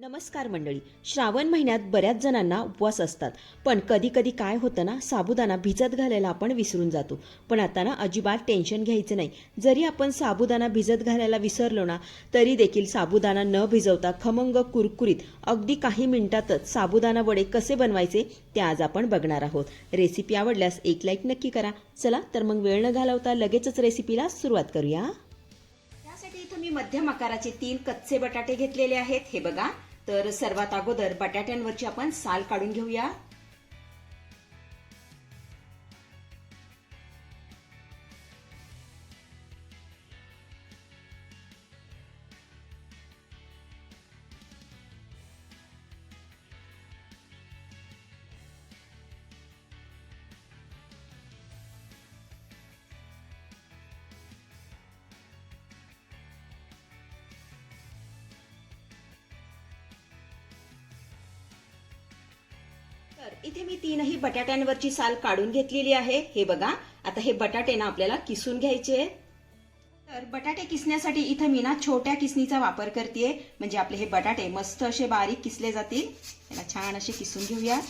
नमस्कार मंडळी. श्रावण महिन्यात बऱ्याच जणांना उपवास असतात. पण कधी कधी काय होतं ना साबुदाणा भिजत घालायला आपण विसरून जातो. पण आता ना अजिबात टेन्शन घ्यायचं नाही. जरी आपण साबुदाणा भिजत घालायला विसरलो ना तरी देखील साबुदाणा न भिजवता खमंग कुरकुरीत अगदी काही मिनिटातच साबुदाणा वडे कसे बनवायचे ते आज आपण बघणार आहोत. रेसिपी आवडल्यास एक लाईक नक्की करा. चला तर मग वेळ न घालवता लगेचच रेसिपीला सुरुवात करूया. त्यासाठी इथं मी मध्यम आकाराचे तीन कच्चे बटाटे घेतलेले आहेत. हे बघा. तर सर्वात अगोदर बटाट्यांवरची आपण साल काढून घेऊया. इथे मी तीनही बटाट्यांवरची साल काढून घेतलेली आहे. हे बघा आता हे बटाटे ना आपल्याला किसून घ्यायचे तर बटाटे किसण्यासाठी इथे मी ना छोट्या किसणीचा वापर करते म्हणजे आपले हे बटाटे मस्त असे बारीक किसले जातील. त्याला छान असे किसून घेऊया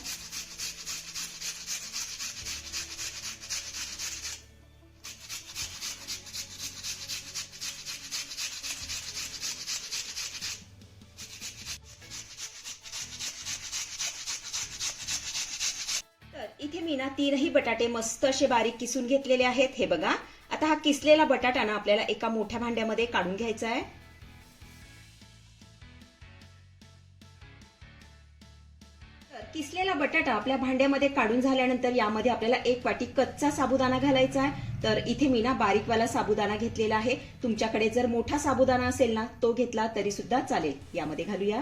तर म्हणजे इथे मी ना तीनही बटाटे मस्त असे बारीक किसून घेतलेले आहेत. हे बघा आता हा किसलेला बटाटा ना आपल्याला एका मोठ्या भांड्यामध्ये काढून घ्यायचा आहे. किसलेला बटाटा आपल्या भांड्यामध्ये काढून झाल्यानंतर यामध्ये आपल्याला एक वाटी कच्चा साबुदाणा घालायचा आहे. तर इथे मी ना बारीकवाला साबुदाणा घेतलेला आहे. तुमच्याकडे जर मोठा साबुदाणा असेल ना तो घेतला तरी सुद्धा चालेल. यामध्ये घालूया.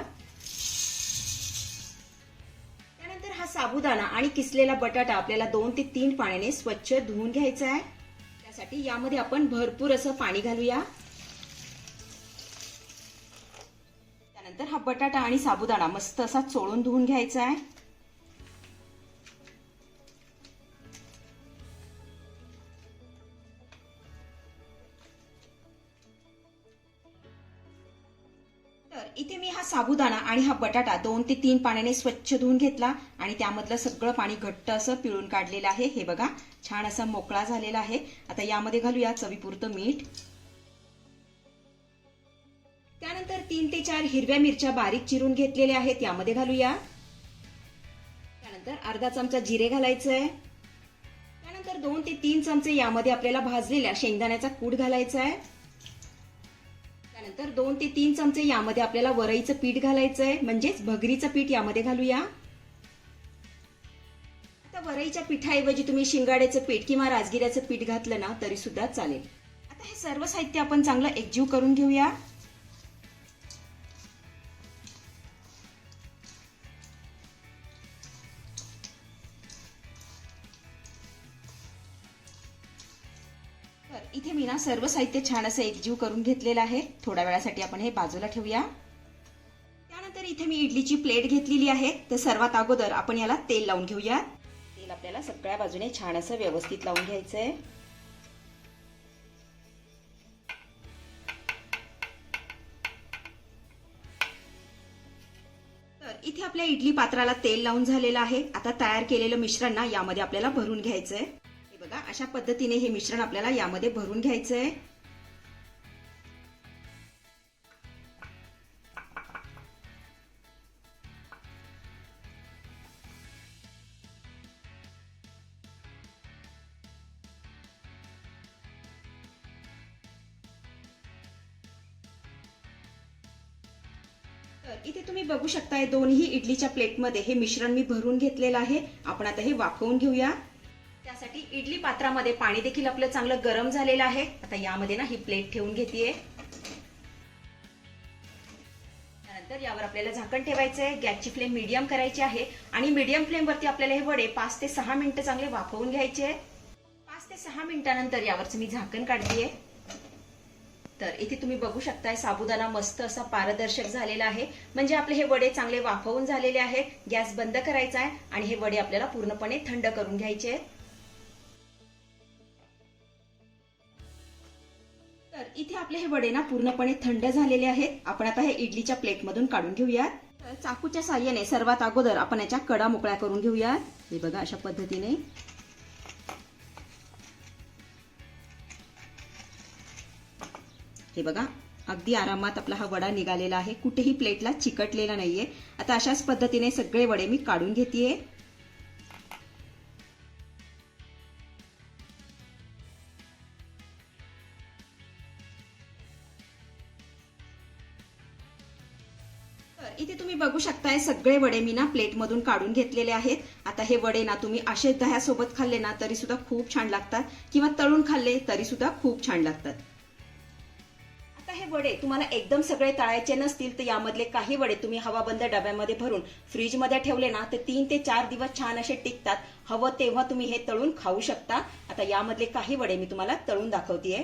तर हा साबुदाणा आणि किसलेला बटाटा आपल्याला दोन ते तीन पाण्याने स्वच्छ धुवून घ्यायचा आहे. त्यासाठी यामध्ये आपण भरपूर असं पाणी घालूया. त्यानंतर हा बटाटा आणि साबुदाणा मस्त असा चोळून धुवून घ्यायचा आहे. साबुदाणा आणि हा बटाटा दोन ते तीन पाण्याने स्वच्छ धुवून घेतला आणि त्यामधलं सगळं पाणी घट्ट असं पिळून काढलेलं आहे. हे बघा छान असा मोकळा झालेला आहे. आता यामध्ये घालूया चवीपुरतं मीठ. त्यानंतर तीन ते चार हिरव्या मिरच्या बारीक चिरून घेतलेल्या आहेत. यामध्ये घालूया. त्यानंतर अर्धा चमचा जिरे घालायचं आहे त्यानंतर दोन ते तीन चमचे यामध्ये आपल्याला भाजलेल्या शेंगदाण्याचा कूट घालायचा आहे त्यानंतर दोन ते तीन चमचे यामध्ये आपल्याला वरईचं पीठ घालायचं आहे म्हणजेच भगरीचं पीठ यामध्ये घालूया. आता वरईच्या पिठाऐवजी तुम्ही शिंगाड्याचं पीठ किंवा राजगिऱ्याचं पीठ घातलं ना तरी सुद्धा चालेल. आता हे सर्व साहित्य आपण चांगलं एकजीव करून घेऊया. इथे मी ना सर्व साहित्य छान असं एकजीव करून घेतलेलं आहे. थोड्या वेळासाठी आपण हे बाजूला ठेवूया. त्यानंतर इथे मी इडलीची प्लेट घेतलेली आहे. तर सर्वात अगोदर आपण याला तेल लावून घेऊया. तेल आपल्याला सगळ्या बाजूने छान असं व्यवस्थित लावून घ्यायचं आहे तर इथे आपल्या इडली पात्राला तेल लावून झालेलं आहे. आता तयार केलेलं मिश्रण ना यामध्ये आपल्याला भरून घ्यायचं आहे बघा अशा पद्धतीने हे मिश्रण आपल्याला यामध्ये भरून घ्यायचं आहे तर इथे तुम्ही बघू शकताय दोन्ही इडलीच्या प्लेटमध्ये हे मिश्रण मी भरून घेतलेलं आहे. आपण आता हे वाफवून घेऊया. त्यासाठी इडली पात्रामध्ये पाणी देखील आपलं चांगलं गरम झालेलं आहे. आता यामध्ये ना ही प्लेट ठेवून घेते त्यानंतर यावर आपल्याला झाकण ठेवायचं आहे गॅसची फ्लेम मीडियम करायची आहे. आणि मीडियम फ्लेमवरती आपल्याला हे वडे पाच ते सहा मिनिटं चांगले वाफवून घ्यायचे आहे पाच ते सहा मिनिटानंतर यावरचं मी झाकण काढतेय. तर इथे तुम्ही बघू शकताय साबुदाणा मस्त असा पारदर्शक झालेला आहे. म्हणजे आपले हे वडे चांगले वाफवून झालेले आहेत. गॅस बंद करायचा आहे आणि हे वडे आपल्याला पूर्णपणे थंड करून घ्यायचे आहेत. तर इथे आपले हे वडे ना पूर्णपणे थंड झालेले आहेत. आपण आता हे इडलीच्या प्लेटमधून काढून घेऊयात. तर चाकूच्या साह्याने सर्वात अगोदर आपण याच्या कडा मोकळ्या करून घेऊयात. हे बघा अशा पद्धतीने. हे बघा अगदी आरामात आपला हा वडा निघालेला आहे. कुठेही प्लेटला चिकटलेला नाहीये. आता अशाच पद्धतीने सगळे वडे मी काढून घेतेय. बघू शकताय सगळे वडे मी ना प्लेटमधून काढून घेतलेले आहेत. आता हे वडे ना तुम्ही असे दह्यासोबत खाल्ले ना तरी सुद्धा खूप छान लागतात. किंवा तळून खाल्ले तरी सुद्धा खूप छान लागतात. आता हे वडे तुम्हाला एकदम सगळे तळायचे नसतील तर यामधले काही वडे तुम्ही हवाबंद डब्यामध्ये भरून फ्रीजमध्ये ठेवले ना तर तीन ते चार दिवस छान असे टिकतात. हवं तेव्हा तुम्ही हे तळून खाऊ शकता. आता यामधले काही वडे मी तुम्हाला तळून दाखवतेय.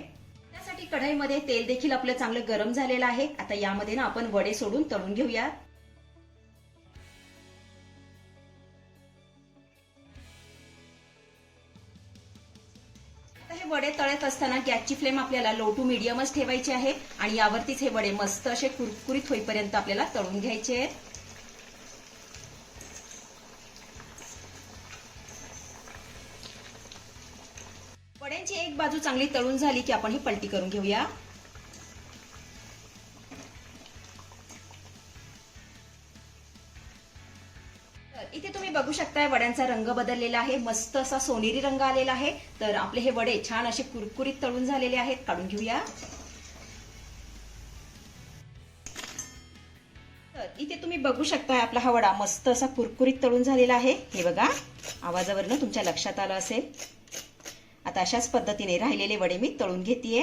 त्यासाठी कढईमध्ये तेल देखील आपलं चांगलं गरम झालेलं आहे. आता यामध्ये ना आपण वडे सोडून तळून घेऊया वडे तळत असताना गॅसची फ्लेम आपल्याला लो टू मिडियमच ठेवायची आहे आणि यावरतीच हे वडे मस्त असे कुरकुरीत होईपर्यंत आपल्याला तळून घ्यायचे आहेत. वड्यांची एक बाजू चांगली तळून झाली की आपण ही पलटी करून घेऊया. इथे तुम्ही बघू शकताय वड्यांचा रंग बदललेला आहे. मस्त असा सोनेरी रंग आलेला आहे. तर आपले हे वडे छान असे कुरकुरीत तळून झालेले आहेत. काढून घेऊया. तर इथे तुम्ही बघू शकताय आपला हा वडा मस्त असा कुरकुरीत तळून झालेला आहे. हे बघा आवाजावरनं तुमच्या लक्षात आलं असेल. आता अशाच पद्धतीने राहिलेले वडे मी तळून घेतेय.